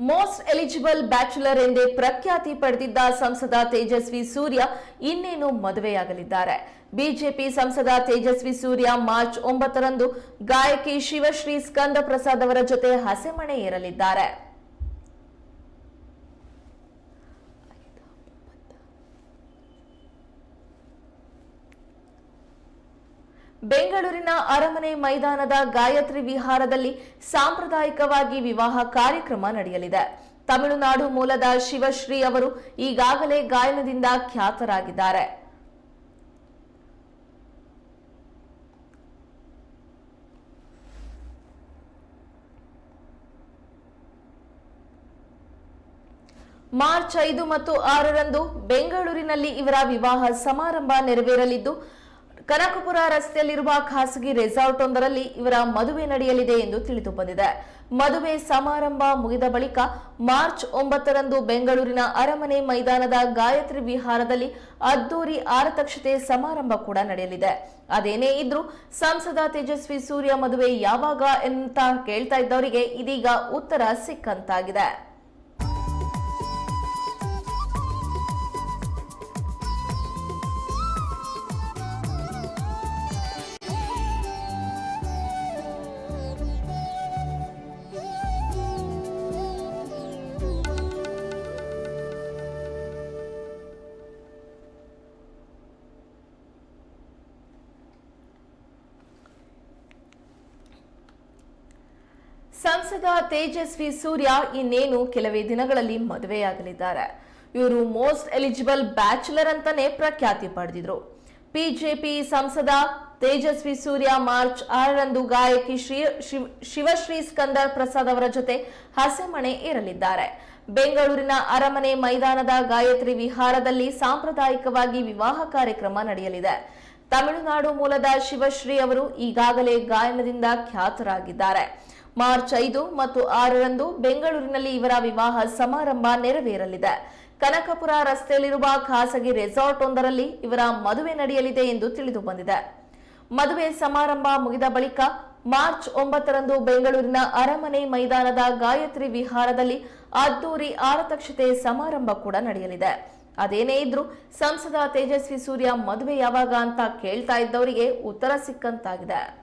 Most eligible bachelor ಎಂದೇ ಪ್ರಖ್ಯಾತಿ ಪಡೆದಿದ್ದ ಸಂಸದ ತೇಜಸ್ವಿ ಸೂರ್ಯ ಇನ್ನೇನು ಮದುವೆಯಾಗಲಿದ್ದಾರೆ. ಬಿಜೆಪಿ ಸಂಸದ ತೇಜಸ್ವಿ ಸೂರ್ಯ ಮಾರ್ಚ್ ಒಂಬತ್ತರಂದು ಗಾಯಕಿ ಶಿವಶ್ರೀ ಸ್ಕಂದ ಪ್ರಸಾದ್ ಅವರ ಜೊತೆ ಹಸೆಮಣೆ ಏರಲಿದ್ದಾರೆ. ಬೆಂಗಳೂರಿನ ಅರಮನೆ ಮೈದಾನದ ಗಾಯತ್ರಿ ವಿಹಾರದಲ್ಲಿ ಸಾಂಪ್ರದಾಯಿಕವಾಗಿ ವಿವಾಹ ಕಾರ್ಯಕ್ರಮ ನಡೆಯಲಿದೆ. ತಮಿಳುನಾಡು ಮೂಲದ ಶಿವಶ್ರೀ ಅವರು ಈಗಾಗಲೇ ಗಾಯನದಿಂದ ಖ್ಯಾತರಾಗಿದ್ದಾರೆ. ಮಾರ್ಚ್ ಐದು ಮತ್ತು ಆರರಂದು ಬೆಂಗಳೂರಿನಲ್ಲಿ ಇವರ ವಿವಾಹ ಸಮಾರಂಭ ನೆರವೇರಲಿದ್ದು ಕನಕಪುರ ರಸ್ತೆಯಲ್ಲಿರುವ ಖಾಸಗಿ ರೆಸಾರ್ಟ್ ಒಂದರಲ್ಲಿ ಇವರ ಮದುವೆ ನಡೆಯಲಿದೆ ಎಂದು ತಿಳಿದು ಬಂದಿದೆ. ಮದುವೆ ಸಮಾರಂಭ ಮುಗಿದ ಬಳಿಕ ಮಾರ್ಚ್ ಒಂಬತ್ತರಂದು ಬೆಂಗಳೂರಿನ ಅರಮನೆ ಮೈದಾನದ ಗಾಯತ್ರಿ ವಿಹಾರದಲ್ಲಿ ಅದ್ದೂರಿ ಆರತಕ್ಷತೆ ಸಮಾರಂಭ ಕೂಡ ನಡೆಯಲಿದೆ. ಅದೇನೇ ಇದ್ರೂ ಸಂಸದ ತೇಜಸ್ವಿ ಸೂರ್ಯ ಮದುವೆ ಯಾವಾಗ ಅಂತ ಕೇಳ್ತಾ ಇದ್ದವರಿಗೆ ಇದೀಗ ಉತ್ತರ ಸಿಕ್ಕಂತಾಗಿದೆ. ಸಂಸದ ತೇಜಸ್ವಿ ಸೂರ್ಯ ಇನ್ನೇನು ಕೆಲವೇ ದಿನಗಳಲ್ಲಿ ಮದುವೆಯಾಗಲಿದ್ದಾರೆ. ಇವರು ಮೋಸ್ಟ್ ಎಲಿಜಿಬಲ್ ಬ್ಯಾಚುಲರ್ ಅಂತಾನೆ ಪ್ರಖ್ಯಾತಿ ಪಡೆದಿದ್ರು. ಬಿಜೆಪಿ ಸಂಸದ ತೇಜಸ್ವಿ ಸೂರ್ಯ ಮಾರ್ಚ್ ಆರರಂದು ಗಾಯಕಿ ಶ್ರೀ ಶಿವ್- ಶಿವಶ್ರೀ ಸ್ಕಂದರ್ ಪ್ರಸಾದ್ ಅವರ ಜೊತೆ ಹಸೆಮಣೆ ಏರಲಿದ್ದಾರೆ. ಬೆಂಗಳೂರಿನ ಅರಮನೆ ಮೈದಾನದ ಗಾಯತ್ರಿ ವಿಹಾರದಲ್ಲಿ ಸಾಂಪ್ರದಾಯಿಕವಾಗಿ ವಿವಾಹ ಕಾರ್ಯಕ್ರಮ ನಡೆಯಲಿದೆ. ತಮಿಳುನಾಡು ಮೂಲದ ಶಿವಶ್ರೀ ಅವರು ಈಗಾಗಲೇ ಗಾಯನದಿಂದ ಖ್ಯಾತರಾಗಿದ್ದಾರೆ. ಮಾರ್ಚ್ ಐದು ಮತ್ತು ಆರರಂದು ಬೆಂಗಳೂರಿನಲ್ಲಿ ಇವರ ವಿವಾಹ ಸಮಾರಂಭ ನೆರವೇರಲಿದೆ. ಕನಕಪುರ ರಸ್ತೆಯಲ್ಲಿರುವ ಖಾಸಗಿ ರೆಸಾರ್ಟ್ ಒಂದರಲ್ಲಿ ಇವರ ಮದುವೆ ನಡೆಯಲಿದೆ ಎಂದು ತಿಳಿದು ಬಂದಿದೆ. ಮದುವೆ ಸಮಾರಂಭ ಮುಗಿದ ಬಳಿಕ ಮಾರ್ಚ್ ಒಂಬತ್ತರಂದು ಬೆಂಗಳೂರಿನ ಅರಮನೆ ಮೈದಾನದ ಗಾಯತ್ರಿ ವಿಹಾರದಲ್ಲಿ ಅದ್ದೂರಿ ಆರತಕ್ಷತೆ ಸಮಾರಂಭ ಕೂಡ ನಡೆಯಲಿದೆ. ಅದೇನೇ ಇದ್ರೂ ಸಂಸದ ತೇಜಸ್ವಿ ಸೂರ್ಯ ಮದುವೆ ಯಾವಾಗ ಅಂತ ಕೇಳ್ತಾ ಇದ್ದವರಿಗೆ ಉತ್ತರ ಸಿಕ್ಕಂತಾಗಿದೆ.